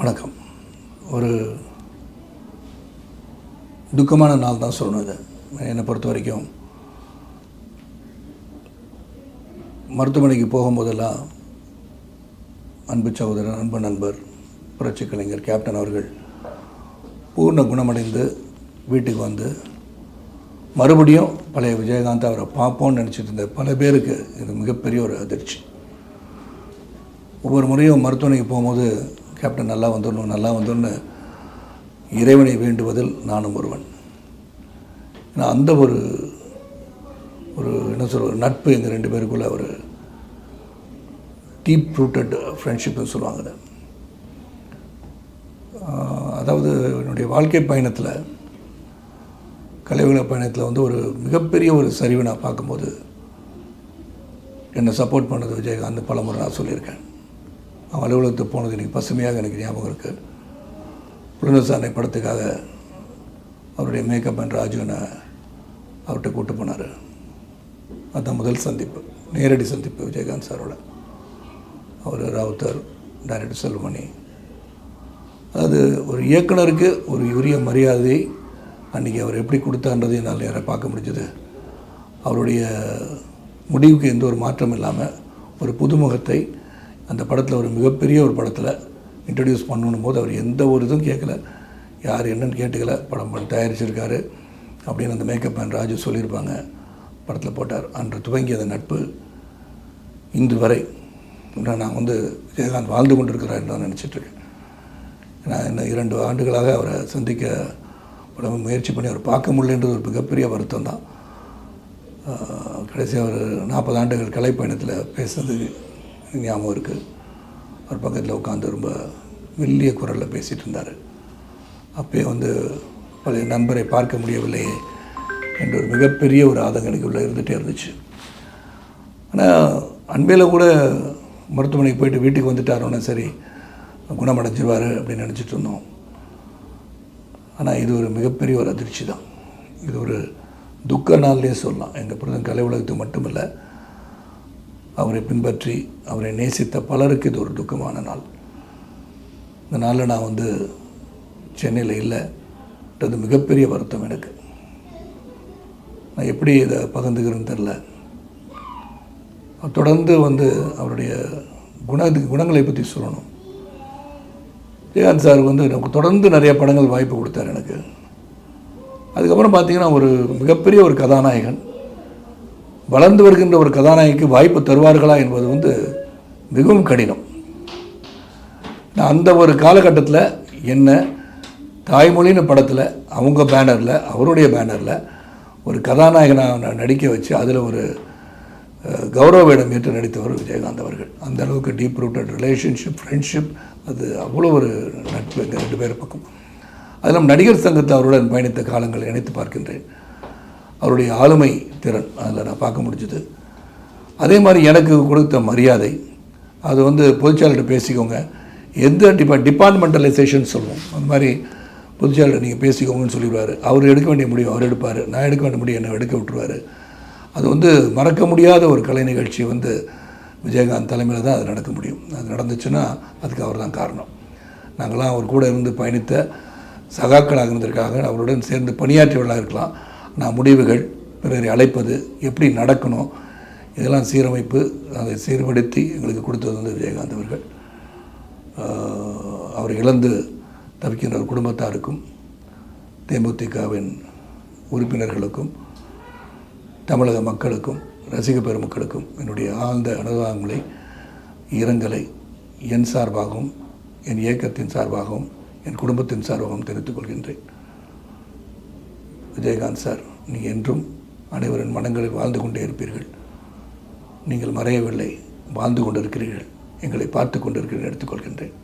வணக்கம். ஒரு துக்கமான நாள் தான் சொல்லணும் இது. என்னை பொறுத்த வரைக்கும் மருத்துவமனைக்கு போகும்போதெல்லாம் அன்பு சகோதரர் அன்பு நண்பர் புரட்சி கலைஞர் கேப்டன் அவர்கள் பூர்ண குணமடைந்து வீட்டுக்கு வந்து மறுபடியும் பழைய விஜயகாந்த் அவரை பார்ப்போம்னு நினச்சிட்டு இருந்த பல பேருக்கு இது மிகப்பெரிய ஒரு அதிர்ச்சி. ஒவ்வொரு முறையும் மருத்துவமனைக்கு போகும்போது கேப்டன் நல்லா வந்துடணும் நல்லா வந்துடணும்னு இறைவனை வேண்டுவதில் நானும் ஒருவன். ஏன்னா அந்த ஒரு ஒரு என்ன சொல்கிற நட்பு எங்கள் ரெண்டு பேருக்குள்ள ஒரு டீப் ரூட்டட் ஃப்ரெண்ட்ஷிப்னு சொல்லுவாங்க அதாவது என்னுடைய வாழ்க்கை பயணத்தில் கலைவுல பயணத்தில் வந்து ஒரு மிகப்பெரிய ஒரு சரிவை நான் பார்க்கும்போது என்னை சப்போர்ட் பண்ணது விஜயகாந்த் பலமுறை நான் சொல்லியிருக்கேன். அவன் அலுவலகத்துக்கு போனது எனக்கு பசுமையாக எனக்கு ஞாபகம் இருக்குது புலனசாரணை படத்துக்காக அவருடைய மேக்கப் அண்ட் ராஜுவனை அவர்கிட்ட கூட்டு போனார். அதுதான் முதல் சந்திப்பு. நேரடி சந்திப்பு விஜயகாந்த் சாரோட. அவர் ராவுத்தர் டைரக்டர் செல்வமணி. அது ஒரு இயக்குனருக்கு ஒரு உரிய மரியாதை அன்றைக்கி அவர் எப்படி கொடுத்தான்றதை என்னால் நேராக பார்க்க முடிஞ்சது. அவருடைய முடிவுக்கு எந்த ஒரு மாற்றம் இல்லாமல் ஒரு புதுமுகத்தை அந்த படத்தில் ஒரு மிகப்பெரிய ஒரு படத்தில் இன்ட்ரடியூஸ் பண்ணணும் போது அவர் எந்த ஒரு இதுவும் கேட்கல யார் என்னன்னு கேட்டுக்கல. படம் பண்ணி தயாரிச்சிருக்காரு அப்படின்னு அந்த மேக்கப் மேன் ராஜு சொல்லியிருப்பாங்க. படத்தில் போட்டார். அன்று துவங்கிய அந்த நட்பு. இன்று வரை நான் வந்து விஜயகாந்த் வாழ்ந்து கொண்டிருக்கிறார் தான் நினச்சிட்ருக்கேன். நான் இன்னும் இரண்டு ஆண்டுகளாக அவரை சந்திக்க உடம்பு முயற்சி பண்ணி அவர் பார்க்க முடியலன்றது ஒரு மிகப்பெரிய வருத்தம் தான். கடைசி அவர் நாற்பது ஆண்டுகள் கலைப்பயணத்தில் பேசுனது ஞாபகம் இருக்குது அவர் பக்கத்தில் உட்காந்து ரொம்ப மெல்லிய குரலில் பேசிகிட்டு இருந்தார். அப்போயே வந்து பழைய நண்பரை பார்க்க முடியவில்லையே என்ற ஒரு மிகப்பெரிய ஒரு ஆதங்கம் எனக்கு உள்ள இருந்துகிட்டே இருந்துச்சு. ஆனால் அன்பையில் கூட மருத்துவமனைக்கு போயிட்டு வீட்டுக்கு வந்துட்டாரோன்னா சரி குணமடைஞ்சிருவார் அப்படின்னு நினச்சிட்டு இருந்தோம். ஆனால் இது ஒரு மிகப்பெரிய ஒரு அதிர்ச்சி தான் இது ஒரு துக்க நாள்லேயே சொல்லலாம். எங்கள் பிறந்த கலை உலகத்துக்கு மட்டுமில்லை அவரை பின்பற்றி அவரை நேசித்த பலருக்கு இது ஒரு துக்கமான நாள். இந்த நாளில் நான் வந்து சென்னையில் இல்லைன்றது மிகப்பெரிய வருத்தம் எனக்கு. நான் எப்படி இதை பகிர்ந்துக்கிறேன்னு தெரில தொடர்ந்து வந்து அவருடைய குண குணங்களை பற்றி சொல்லணும். விஜயகாந்த் சார் வந்து எனக்கு தொடர்ந்து நிறைய படங்கள் வாய்ப்பு கொடுத்தார் எனக்கு. அதுக்கப்புறம் பார்த்திங்கன்னா ஒரு மிகப்பெரிய ஒரு கதாநாயகன். வளர்ந்து வருகின்ற ஒரு கதாநாயகிக்கு வாய்ப்பு தருவார்களா என்பது வந்து மிகவும் கடினம். நான் அந்த ஒரு காலகட்டத்தில் என்ன தாய்மொழின்னு படத்தில் அவங்க பேனரில் அவருடைய பேனரில் ஒரு கதாநாயகனாக நடிக்க வச்சு அதில் ஒரு கௌரவ வேடம் ஏற்று நடித்தவர் விஜயகாந்த் அவர்கள். அந்த அளவுக்கு டீப் ரூட்டட் ரிலேஷன்ஷிப் ஃப்ரெண்ட்ஷிப் அது அவ்வளோ ஒரு நட்பு எங்கள் ரெண்டு பேர் பக்கம். அதில் நடிகர் சங்கத்தை அவருடன் பயணித்த காலங்களை நினைத்து பார்க்கின்றேன். அவருடைய ஆளுமை திறன். அதில் நான் பார்க்க முடிஞ்சது. அதே மாதிரி எனக்கு கொடுத்த மரியாதை அது வந்து பொதுச்செயலர்கிட்ட பேசிக்கோங்க. எந்த டிபா டிபார்ட்மெண்டலைசேஷன் சொல்லுவோம் அந்த மாதிரி பொதுச்சாளர் நீங்கள் பேசிக்கோங்கன்னு சொல்லிடுவார். அவர் எடுக்க வேண்டிய முடியும் அவர் எடுப்பார். நான் எடுக்க வேண்டிய முடியும் என்னை எடுக்க விட்டுருவார். அது வந்து மறக்க முடியாத ஒரு கலை நிகழ்ச்சி வந்து விஜயகாந்த் தலைமையில் தான் அது நடக்க முடியும். அது நடந்துச்சுன்னா அதுக்கு அவர் தான் காரணம். நாங்களாம் அவர் கூட இருந்து பயணித்த சகாக்களாக இருந்திருக்காங்க. அவருடன் சேர்ந்து பணியாற்றியவர்களாக இருக்கலாம். நான் முடிவுகள் பிறரை அழைப்பது எப்படி நடக்கணும் இதெல்லாம் சீரமைப்பு அதை சீர்படுத்தி எங்களுக்கு கொடுத்தது வந்து விஜயகாந்த் அவர்கள். அவர் இழந்து தவிக்கின்ற ஒரு குடும்பத்தாருக்கும் தேமுதிகவின் உறுப்பினர்களுக்கும் தமிழக மக்களுக்கும் ரசிக பெருமக்களுக்கும் என்னுடைய ஆழ்ந்த அனுதாபங்களை இரங்கலை என் சார்பாகவும் என் இயக்கத்தின் சார்பாகவும் என் குடும்பத்தின் சார்பாகவும் தெரிவித்துக் கொள்கின்றேன். விஜயகாந்த் சார் நீ என்றும் அனைவரின் மனங்களில் வாழ்ந்து கொண்டே இருப்பீர்கள். நீங்கள் மறையவில்லை வாழ்ந்து கொண்டிருக்கிறீர்கள். எங்களை பார்த்து கொண்டிருக்கிறீர்கள் எடுத்துக்கொள்கின்றேன்.